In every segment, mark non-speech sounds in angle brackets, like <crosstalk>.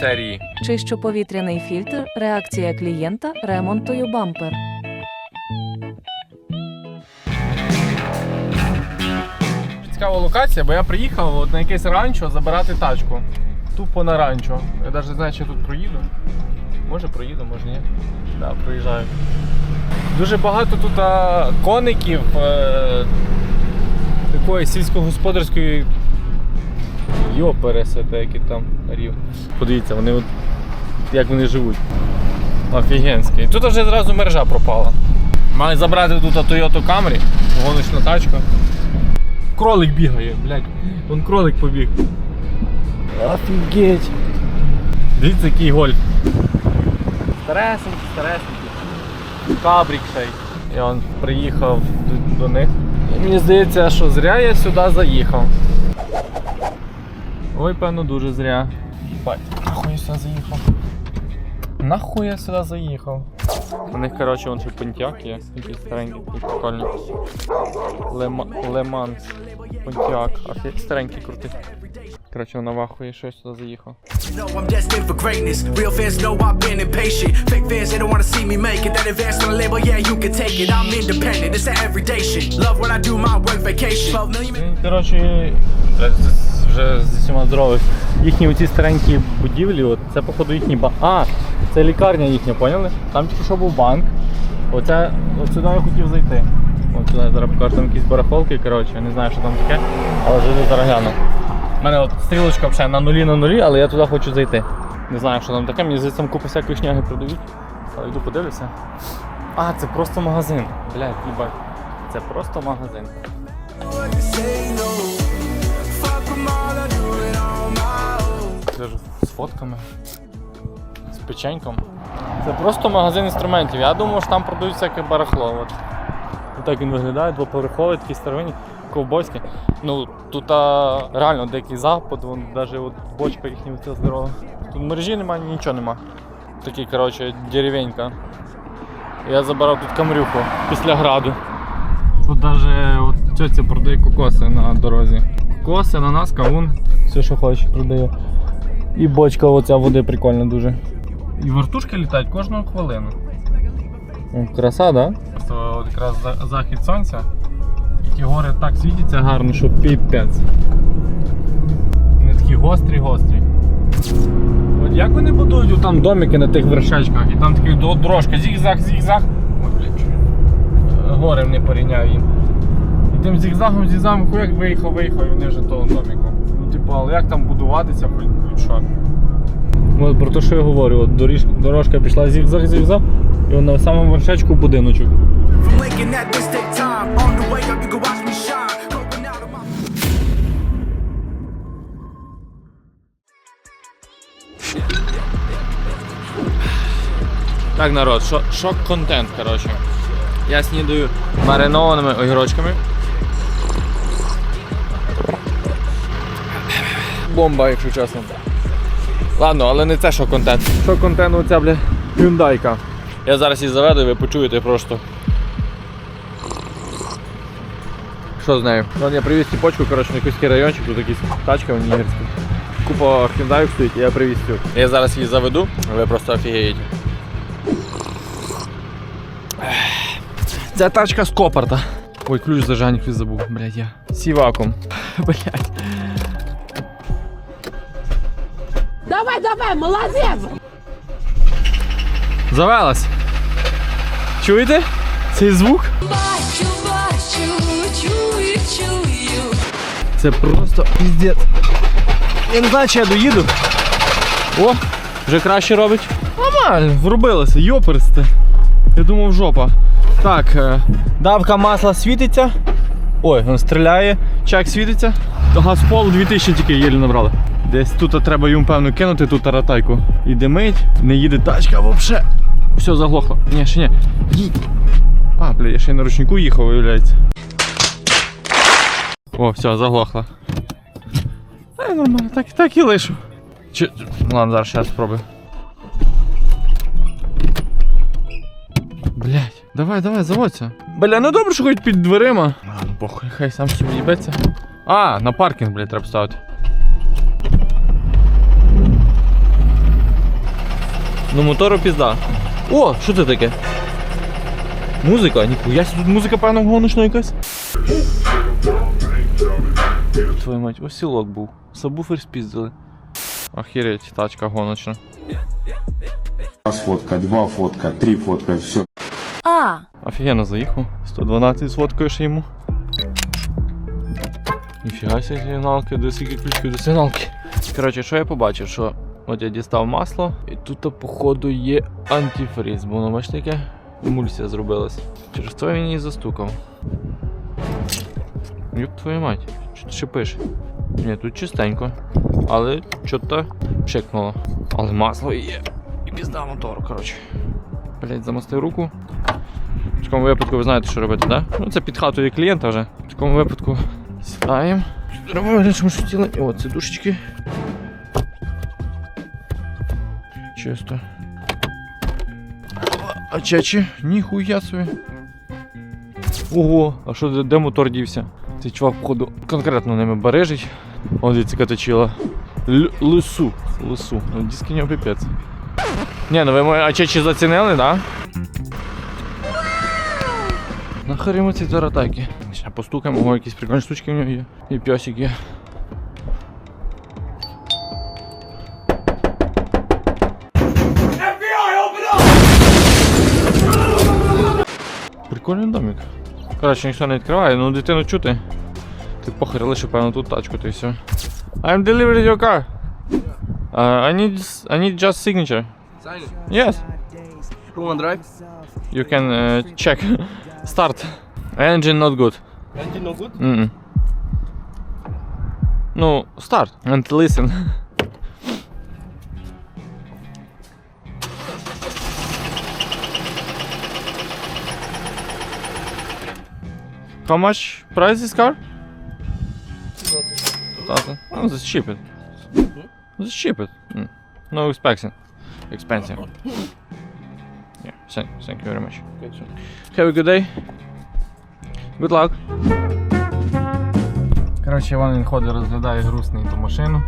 серії. Чищу повітряний фільтр, реакція клієнта, ремонтую бампер. Цікава локація, бо я приїхав от на якесь ранчо забирати тачку. Тупо на ранчо. Я навіть не знаю, чи я тут проїду. Може проїду, може ні. Да, проїжджаю. Дуже багато тут а, коників е, такої сільськогосподарської йопересете, які там рів. Подивіться, вони от, як вони живуть. Офігенські. І Тут вже зразу мережа пропала. Маю забрати тут Toyota Camry, гоночну тачку. Кролик бігає, блядь. Вон кролик побіг. Офігеть. Дивіться, який гольф. Старесенький, старесенький. Кабрік ще й. Я приїхав до, до них. І мені здається, що зря я сюди заїхав. Ой, певно, дуже зря. Бать, нахуй я сюди заїхав. Нахуй я сюди заїхав. У них, коротше, вон ще пентяк є, якийсь старенький, такий прикольний. Лема... Леманс. Пентяк. Офі... Старенький крутий. Коротше, вона вахує, що я сюди заїхав. You know I'm destined for greatness. Real fans know I've been impatient. Fake fans, they don't wanna see me make it. That advance on the label, yeah, you can take it. I'm independent, it's an everyday shit. Love what I do, my work vacation. 12 million. Він, коротше, вже з усіма здорових. Їхні оці старенькі будівлі, от, це походу їхні ба. А, це лікарня їхня, поняли? Там тільки що був банк. Оце, от сюди я хотів зайти. От сюди зараз покажу там якісь барахолки, коротше, я не знаю, що там таке, але вже зараз гляну. У мене от стрілочка вже на нулі на нулі, але я туди хочу зайти. Не знаю, що там таке, мені здається, там купу всякої шняги продають. Але йду подивлюся. А, це просто магазин. Блядь, їбать. Це просто магазин. Фотками, з печеньком. Це просто магазин інструментів. Я думав, що там продають всяке барахло. От. Так він виглядає, двоповерховий, такий старовинний, ковбойський. Ну, тут а, реально деякий запад, вон, навіть от бочка їхня оця здорова. Тут мережі немає, нічого нема. Такий, коротше, деревенька. Я забирав тут камрюху після граду. Тут навіть тьотя продає кокоси на дорозі. Кокоси, ананас, кавун, все, що хочеш, продає. І бочка оця води прикольна дуже. І вертушки літають кожну хвилину. Краса, да? Просто якраз захід сонця. І ті гори так світяться гарно, що піпець. Вони такі гострі-гострі. От як вони будують там домики на тих вершечках, і там такі до- дорожка, зігзаг, зігзаг. Ой, блядь, чую. Е, Горем не порівняю їм. І тим зігзагом, зігзагом, хуяк виїхав, виїхав, і вони вже того доміку. Ну, типу, але як там будуватися, що. От про те, що я говорю, от доріж, дорожка пішла зігзаг, зігзаг, і вона на самому вершечку будиночок. Так, народ, шо- шок-контент, коротше. Я снідаю маринованими огірочками. Бомба, якщо чесно. Ладно, але не це шок-контент. Шок-контент оця, бля, Hyundai. Я зараз її заведу і ви почуєте просто. Що з нею? Вон я привіз ціпочку, коротше, на якийсь райончик, тут якісь тачка в нігерські. Купа Hyundai стоїть, і я привіз цю. Я зараз її заведу, ви просто офігієте. Ця тачка з Копарта. Ой, ключ зажань хтось забув, блядь, я. Сіваком. <laughs> Блядь. Давай, давай, молодец! Завелась. Чуєте? Цей звук? Бачу, бачу, чую, чую. Це просто піздець. Я не знаю, чи я доїду. О, вже краще робить. Нормально, врубилося, йоперсте. Я думав, жопа. Так, е, давка масла світиться. Ой, він стріляє, чак світиться. Газ в пол 2000 тільки єлі набрали. Десь тут треба йому, певно, кинути ту таратайку. І димить, не їде тачка взагалі. Все, заглохло. Ні, ще ні. Їдь. А, бля, я ще й на ручнику їхав, виявляється. О, все, заглохло. Та нормально, так, так і лишу. Чи... Ладно, зараз ще спробую. Блять, давай, давай, заводься. Бля, ну добре, що хоч під дверима. Ладно, похуй, хай сам собі їбеться. А, на паркінг, блядь, треба ставити. Ну мотору пізда. О, що це таке? Музика? Ніхуя тут музика, певно, гоночна якась. Твою мать, ось сілок був. Сабвуфер спіздили. Охереть, тачка гоночна. Раз фотка, два фотка, три фотка, все. А. Офігенно заїхав. 112 сфоткаєш йому. Ніфіга себе сигналки, де скільки ключів до сигналки. Коротше, що я побачив, що от я дістав масло, і тут, походу, є антифриз, бо воно бачите, яке емульсія зробилась. Через це він її застукав. Юб твою мать, що ти шипиш? Ні, тут чистенько. Але що-то пшикнуло. Але масло є. І пізда мотору, коротше. Блять, замостив руку. В такому випадку ви знаєте, що робити, так? Да? Ну це під хатою клієнта вже. В такому випадку сідаємо. Вигляд, що ми щось. О, це душечки. Чисто. А чечі? Ніхуя собі. Ого, а що де, мотор дівся? Цей чувак, походу, конкретно ними бережить. О, дивіться, яка точила. Лису. Лису. Ну, диски нього піпець. Ні, ну ви мої ачечі зацінили. Да? Нахер йому ці таратайки. Ще постукаємо, ого, якісь прикольні штучки в нього є. І пьосик є. Прикольний домик. Коротше, ніхто не відкриває, ну дитину чути. Ти похер лише, певно, тут тачку, ти все. I'm delivering your car. Uh, I need I need just signature. Sign it. Yes. Want drive? You can uh, check. <laughs> Start. Engine not good. Engine no good? Mm-mm. No, start and listen. How much price this car? 2000. Oh, that's cheap. It. That's cheap. It. Mm. No expensive. Expensive. <laughs> Yeah. Thank, thank you very much. Have a good day. Good luck. Коротше, Іван він ходить, розглядає грустний ту машину.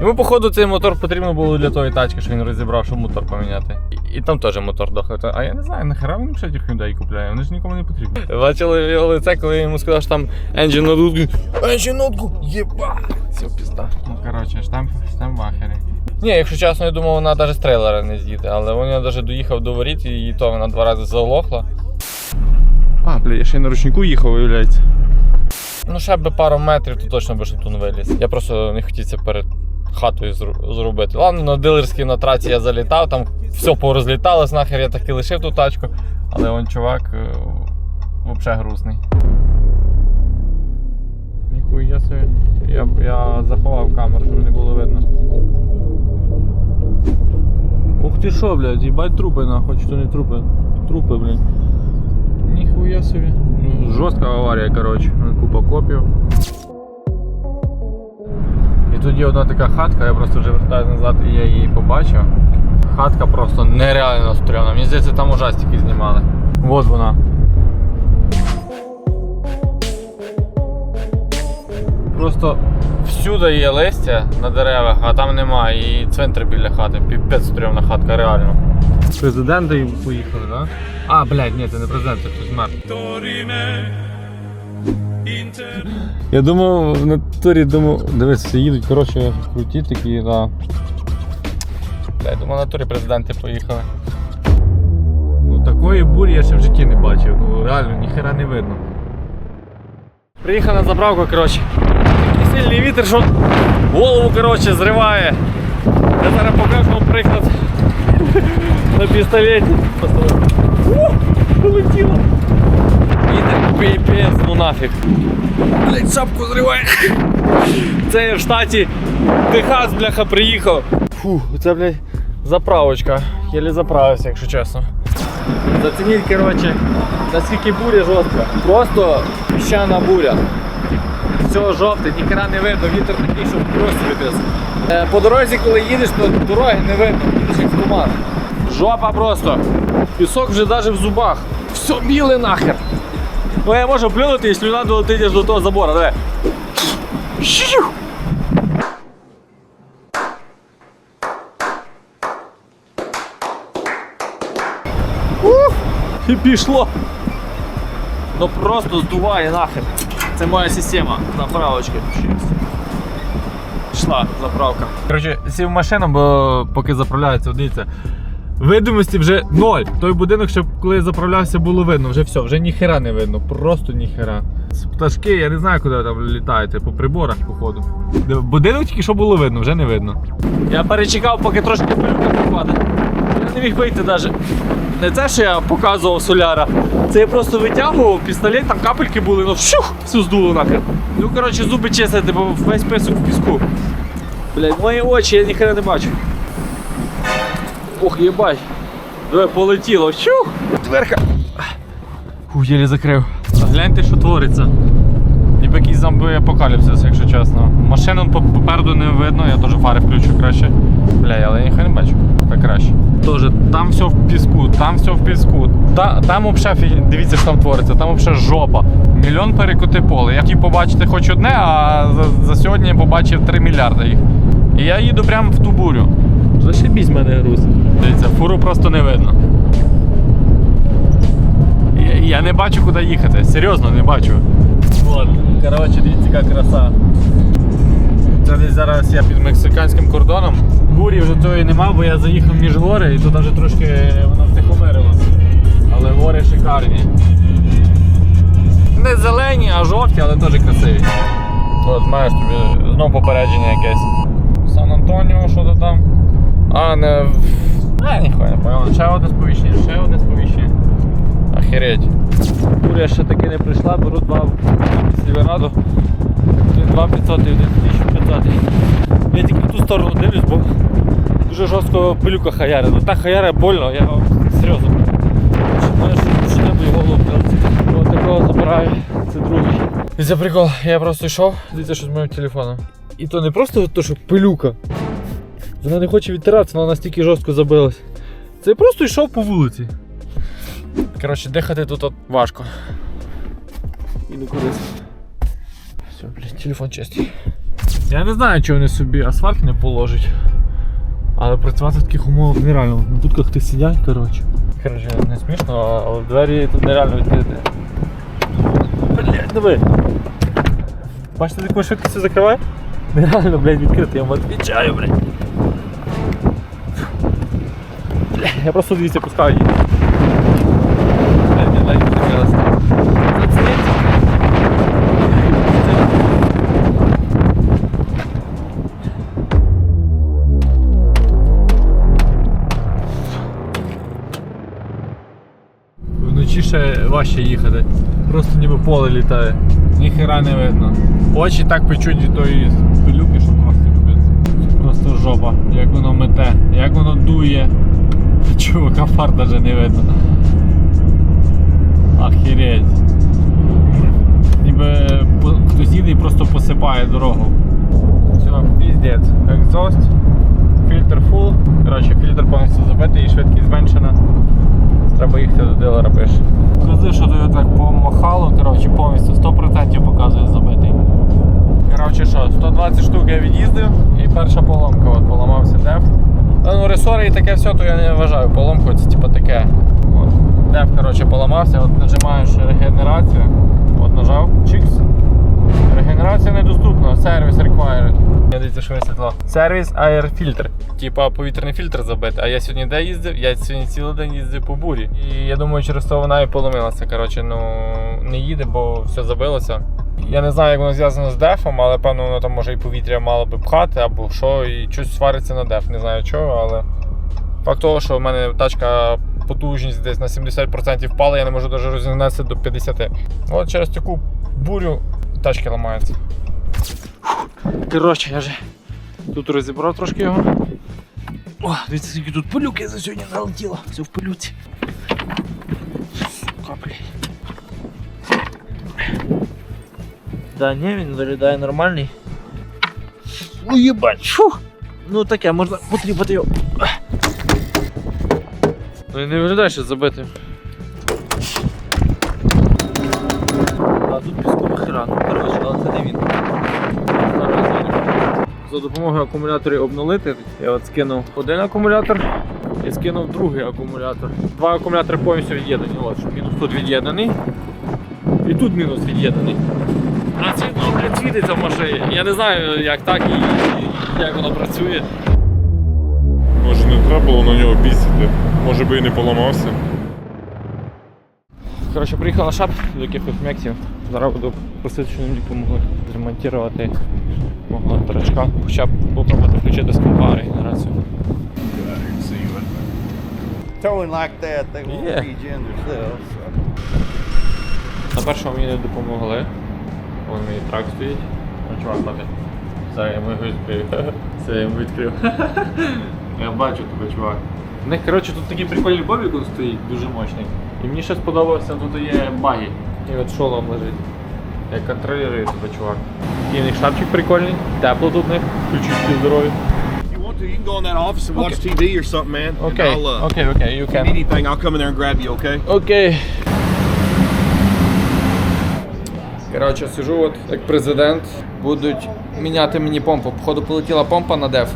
Йому, походу, цей мотор потрібно було для тої тачки, що він розібрав, щоб мотор поміняти. І, і там теж мотор дохлий. А я не знаю, нахера він ще тих людей купляє, вони ж нікому не потрібні. Бачили його лице, коли я йому сказав, що там engine not. Engine not єба! Все, пізда. Ну, коротше, штамп, штамп вахери. Ні, якщо чесно, я думав, вона навіть з трейлера не з'їде, але він навіть доїхав до воріт і то вона два рази заглохла. А, бля, я ще й на ручнику їхав, виявляється. Ну, ще би пару метрів, то точно би шатун виліз. Я просто не хотів це перед хатою зробити. Ладно, на дилерській на траці я залітав, там все порозліталось, нахер я таки лишив ту тачку. Але он чувак е, взагалі грустний. Ніхуя собі. Я, я заховав камеру, щоб не було видно. Ух ти що, блядь, їбать трупи нахуй, чи то не трупи. Трупи, блядь. Ніхуя собі. Ну, жорстка аварія, коротше. Купа копів. І тут є одна така хатка, я просто вже вертаюсь назад і я її побачив. Хатка просто нереально стрьомна. Мені здається, там ужастики знімали. Вот вона. Просто всюди є листя на деревах, а там немає. І цвинтар біля хати. Піпець стрьомна хатка, реально. Президенти поїхали, так? Да? А, блядь, ні, це не президент, це хтось мер. Я думав, в натурі думав, дивись, їдуть, коротше, круті такі, да. Бля, я думав, в натурі президенти поїхали. Ну такої бурі я ще в житті не бачив. Ну реально, ніхера не видно. Приїхав на заправку, коротше. Такий сильний вітер, що голову коротше, зриває. Я зараз покажу вам пістолеті. О, полетіло. Вітер піпець, ну нафіг. Блять, шапку зриває. Це я в штаті Техас, бляха, приїхав. Фу, це, блядь, заправочка. Єлі заправився, якщо чесно. Зацініть, коротше, наскільки буря жорстка. Просто піщана буря. Все жовте, ніхера не видно, вітер такий, що просто випис. Е, По дорозі, коли їдеш, то дороги не видно, їдеш як в туман. Жопа просто. Пісок вже навіть в зубах. Все біле нахер. Ну я можу плюнути і слюна долетить аж до того забора. Давай. Щу! І пішло. Ну просто здуває нахер. Це моя система заправочки. Пішла заправка. Коротше, сів в машину, бо поки заправляється, дивіться. Видимості вже ноль. Той будинок, ще коли я заправлявся, було видно. Вже все, вже ніхера не видно. Просто ніхера. Пташки, я не знаю, куди там літають, по приборах, походу. Будинок тільки що було видно, вже не видно. Я перечекав, поки трошки пилюка попаде. Я не міг вийти навіть. Не те, що я показував соляра. Це я просто витягував пістолет, там капельки були, ну вщух, всю здуло нахер. Ну коротше, зуби чистити, бо весь писок в піску. Блять, мої очі, я ніхера не бачу. Ох, єбать. Давай полетіло. Щух! Дверка. Фух, єлі закрив. А гляньте, що твориться. Ніби якийсь зомби апокаліпсис, якщо чесно. Машину попереду не видно, я теж фари включу краще. Бля, але я ніхай не бачу. Так краще. Тоже там все в піску, там все в піску. Та, там взагалі, дивіться, що там твориться, там взагалі жопа. Мільйон перекоти поле. Я хотів побачити хоч одне, а за, за сьогодні я побачив 3 мільярди їх. І я їду прямо в ту бурю. Зашибісь мене груз. Дивіться, фуру просто не видно. Я, я не бачу, куди їхати. Серйозно, не бачу. От, коротше, дивіться, яка краса. Це десь зараз я під мексиканським кордоном. Бурі вже тої нема, бо я заїхав між гори і тут вже трошки воно втихомирило. Але гори шикарні. Не зелені, а жовті, але теж красиві. От маєш тобі знов попередження якесь. Антоніо, що то там. А, не. А, ніхуя не понял. Ще одне сповіщення, ще одне сповіщення. Охереть. Буря ще таки не прийшла, беру два Сільверадо. Один 2500 і один 1500. Я тільки в ту сторону дивлюсь, бо дуже жорстко пилюка хаярить. Ну так хаярить больно, я серйозно. Починаю що і голову. Ось такого забираю, це другий. І це прикол, я просто йшов, дивіться, що з моїм телефоном. І то не просто то, що пилюка. Вона не хоче відтиратися, вона настільки жорстко забилась. Це просто йшов по вулиці. Коротше, дихати тут от важко. Іду кудись. Все, блядь, телефон чистий. Я не знаю, чи вони собі асфальт не положать. Але працювати в таких умовах нереально. На будках ти сидять, коротше. Коротше, не смішно, але двері тут нереально відкрити. Блядь, диви. Бачите, з якою швидкістю закриває? Нереально, блядь, відкрити, я вам відвічаю, блядь. Бля, я просто дивіться пускаю її. Вночі ще важче їхати. Просто ніби поле літає. Ніхера не видно. Очі так печуть від тої пилюки, що просто капець. Це просто жопа. Як воно мете, як воно дує. <laughs> Чувака фар даже не видно. Охереть. Ніби хтось їде і просто посипає дорогу. Все, піздець. Екзост, фільтр фул. Коротше, фільтр повністю забитий і швидкість зменшена. Треба їхати до дилера пише. Кази, що то так помахало, коротше, повністю 100% показує забитий. Коротше що, 120 штук я від'їздив і перша поломка, от поламався деф. Ну, ресори і таке все, то я не вважаю поломку, це типу таке. От. Деф, коротше, поламався, от нажимаєш регенерацію. От нажав, чикс. Регенерація недоступна, сервіс required. Я дивіться, що висвітло. Сервіс Filter. Типа повітряний фільтр забити. А я сьогодні де їздив? Я сьогодні цілий день їздив по бурі. І я думаю, через то вона і поломилася. Коротше, ну не їде, бо все забилося. Я не знаю, як воно зв'язано з дефом, але певно воно там може і повітря мало би пхати або що, і щось свариться на деф. Не знаю чого, але факт того, що в мене тачка потужність десь на 70% впала, я не можу навіть розігнатися до 50%. От через таку бурю тачки ламаються. Коротше, я вже тут розібрав трошки його. О, дивіться, скільки тут пилюки за сьогодні налетіло. Все в пилюці. Сука. Да, ні, він виглядає нормальний. Ну єбать, фух. Ну таке, можна потріпати його. Ну і не виглядає ще забитим. А тут піску хера, ну коротше, але це не він. За допомогою акумуляторів обнулити. Я от скинув один акумулятор і скинув другий акумулятор. Два акумулятори повністю від'єднані. От, що мінус тут від'єднаний. І тут мінус від'єднаний. А це ну, блядь, світиться в машині. Я не знаю, як так і, і як воно працює. Може не треба було на нього бісити. Може би і не поламався. Коротше, приїхав на шап до якихось мексів. Зараз буду просити, щоб мені допомогли зремонтувати мого тарачка. Хоча б попробувати включити з компа генерацію. towing like that, they won't Yeah. themselves. На першому мені не допомогли. Вон мій трак стоїть. Ну, чувак, ладно. Зараз я йому відкрив. Це я йому відкрив. <laughs> Я бачу тебе, чувак. У них, коротше, тут такий прикольний бобік он стоїть, дуже мощний. І мені ще сподобався, тут є баги. І от шолом лежить. Я контролюю тебе, чувак. І них шапчик прикольний, тепло тут в них, ключички здорові. you can go in that office and watch TV or something, man. and Окей, I'll, uh, окей, окей, you if you need anything, I'll come in there and grab you, okay? Окей. Коротше, сижу от як президент. Будуть міняти мені помпу. Походу полетіла помпа на деф,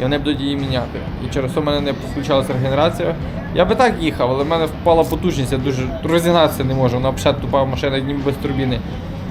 і вони будуть її міняти. І через це в мене не включалася регенерація. Я би так їхав, але в мене впала потужність, я дуже розігнатися не можу. Вона взагалі тупа машина, ніби без турбіни.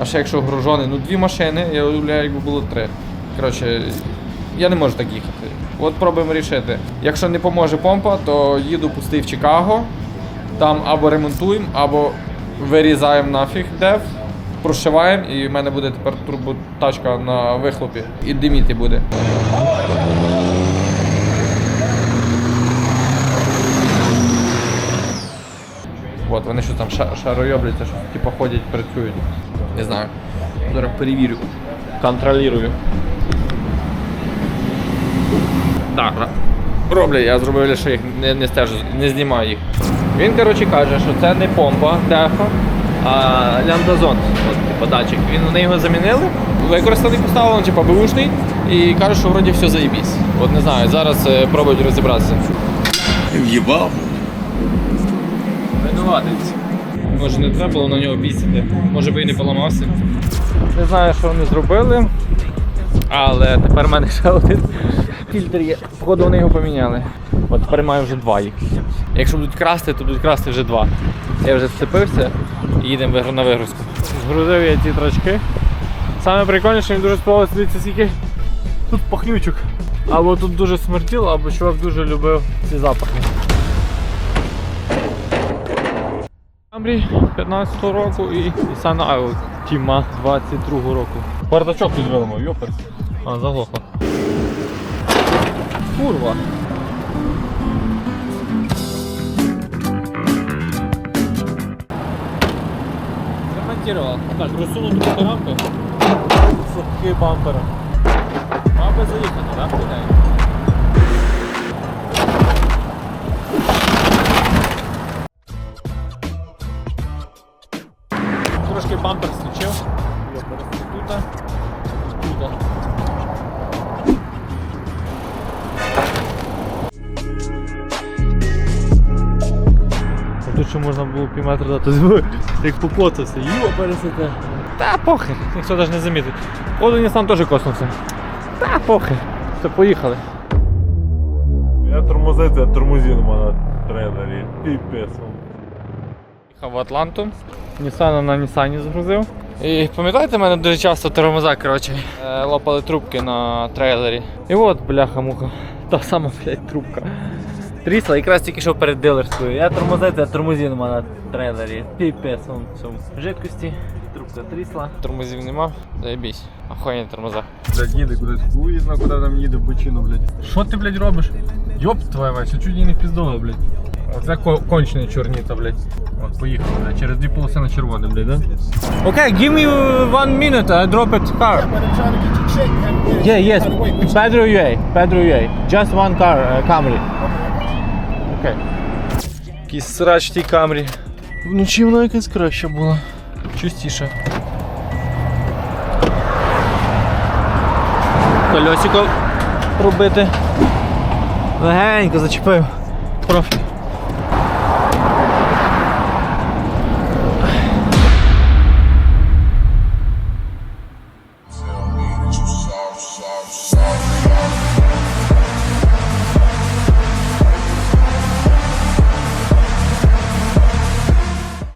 А ще якщо гружений, ну дві машини, я уявляю, якби було три. Коротше, я не можу так їхати. От пробуємо рішити. Якщо не поможе помпа, то їду пустий в Чикаго. Там або ремонтуємо, або вирізаємо нафіг деф, прошиваємо, і в мене буде тепер турботачка на вихлопі. І диміти буде. От, вони що там ша- шароєбляться, що типу ходять, працюють. Не знаю. Зараз перевірю. Контролюю. Так, роблять, я зробив що їх не, не стежу, не знімаю їх. Він, коротше, каже, що це не помпа дефа, а лямбдазон, от, типу, датчик. Він вони його замінили, використаний поставили, типу, бушний, і каже, що вроді все заєбісь. От не знаю, зараз е, пробують розібратися. В'їбав. Винуватець. Може не треба було на нього бісити, може би і не поламався. Не знаю, що вони зробили, але тепер в мене ще один фільтр є. Походу вони його поміняли. От тепер маю вже два їх. Якщо будуть красти, то будуть красти вже два. Я вже сцепився і їдемо на вигрузку. Згрузив я ці трачки. Саме прикольніше, мені дуже сподобалося дивіться, скільки тут пахлючок. Або тут дуже смертіло, або чувак дуже любив ці запахи. Камрі 15 року і Nissan Тіма 22 року. Бардачок підвелимо, йопер. А, заглохло. Курва. Ремонтировал. Так, розсунув трохи рамки. Сухий бампер. Мав би заїхати, так? Да? Трошки бампер можна було півметра дати як покоцався. Йо, пересете. Та похер, ніхто навіть не замітить. Один Nissan теж коснувся. Та похер. Все, поїхали. Я тормозити, а тормозину на трейлері. Піпець. Їхав в Атланту. Ніссана на Нісані згрузив. І пам'ятаєте, в мене дуже часто тормоза, коротше, е, лопали трубки на трейлері. І от, бляха-муха, та сама, блядь, трубка. Трісла якраз тільки що перед дилерською. Я тормозити, а тормозів нема на трейлері. Піпець, вон в цьому жидкості. Трубка трісла. Тормозів нема, заєбісь. Охуєнні тормоза. Блядь, їде кудись. Хуїзна, куди там їде бочину, блядь. Що ти, блядь, робиш? Йоп твоя мать, чуть не впіздало, блядь. Оце ко- чорніта, блядь. От, поїхали, блядь. Через дві полоси на червоне, блядь, да? Окей, give me one minute, I drop it car. Yeah, yes. Pedro UA, Pedro UA. Just one car, uh, Camry. Окей. Якийсь срач в тій Камрі. Вночі вона якась краща була. Чистіше. Кольосико пробити. Легенько зачепив. Профі.